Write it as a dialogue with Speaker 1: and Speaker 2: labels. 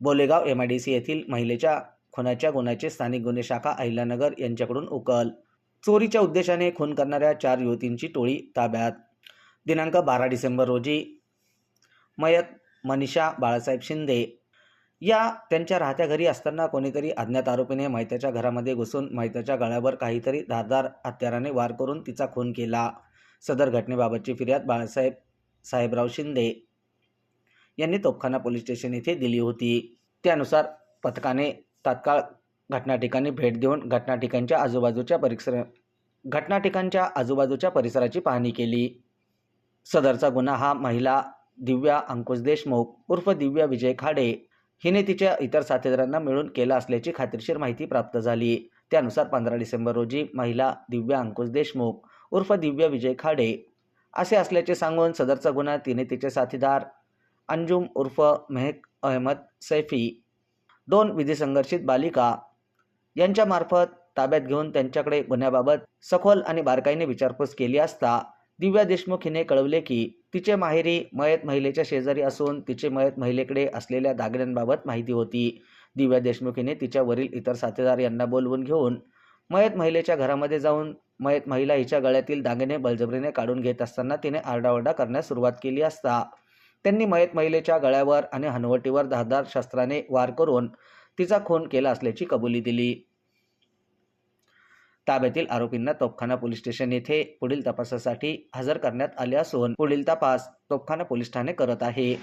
Speaker 1: Bolegaon M I D C येथील महिलेच्या खुनाच्या गुन्ह्याचे स्थानिक गुन्हे शाखा अहिल्यानगर यांच्याकडून उकल. चोरीच्या उद्देशाने खून करणाऱ्या चार युवतींची टोळी ताब्यात. दिनांक बारा डिसेंबर रोजी मयत मनीषा बाळासाहेब शिंदे या त्यांच्या राहत्या घरी असताना कोणीतरी अज्ञात आरोपीने मैत्याच्या घरामध्ये घुसून मैत्याच्या गळ्यावर काहीतरी धारदार हत्याराने वार करून तिचा खून केला. सदर घटनेबाबतची फिर्याद बाळासाहेब साहेबराव शिंदे यांनी तोपखाना पोलीस स्टेशन येथे दिली होती. त्यानुसार पथकाने तात्काळ घटना ठिकाणी भेट देऊन घटना ठिकाणच्या आजूबाजूच्या परिसर घटना ठिकाणच्या आजूबाजूच्या परिसराची पाहणी केली. सदरचा गुन्हा हा महिला दिव्या अंकुश देशमुख उर्फ दिव्या विजय खाडे हिने तिच्या इतर साथीदारांना मिळून केला असल्याची खात्रीशीर माहिती प्राप्त झाली. त्यानुसार पंधरा डिसेंबर रोजी महिला दिव्या अंकुश देशमुख उर्फ दिव्या विजय खाडे असे असल्याचे सांगून सदरचा गुन्हा तिने तिचे साथीदार अंजुम उर्फ मेहक अहमद सैफी दोन विधिसंघर्षित बालिका यांच्यामार्फत ताब्यात घेऊन त्यांच्याकडे गुन्ह्याबाबत सखोल आणि बारकाईने विचारपूस केली असता दिव्या देशमुख हिने कळवले की तिचे माहेरी मयत महिलेच्या शेजारी असून तिचे मयत महिलेकडे असलेल्या दागिन्यांबाबत माहिती होती. दिव्या देशमुख हिने तिच्या वरील इतर साथीदार यांना बोलवून घेऊन मयत महिलेच्या घरामध्ये जाऊन मयत महिला हिच्या गळ्यातील दागिने बळजबरीने काढून घेत असताना तिने आरडाओरडा करण्यास सुरुवात केली असता त्यांनी मयत महिलेच्या गळ्यावर आणि हनवटीवर धारदार शस्त्राने वार करून तिचा खून केला असल्याची कबुली दिली. ताब्यातील आरोपींना तोपखाना पोलीस स्टेशन येथे पुढील तपासासाठी हजर करण्यात आले असून पुढील तपास तोपखाना पोलीस ठाणे करत आहे.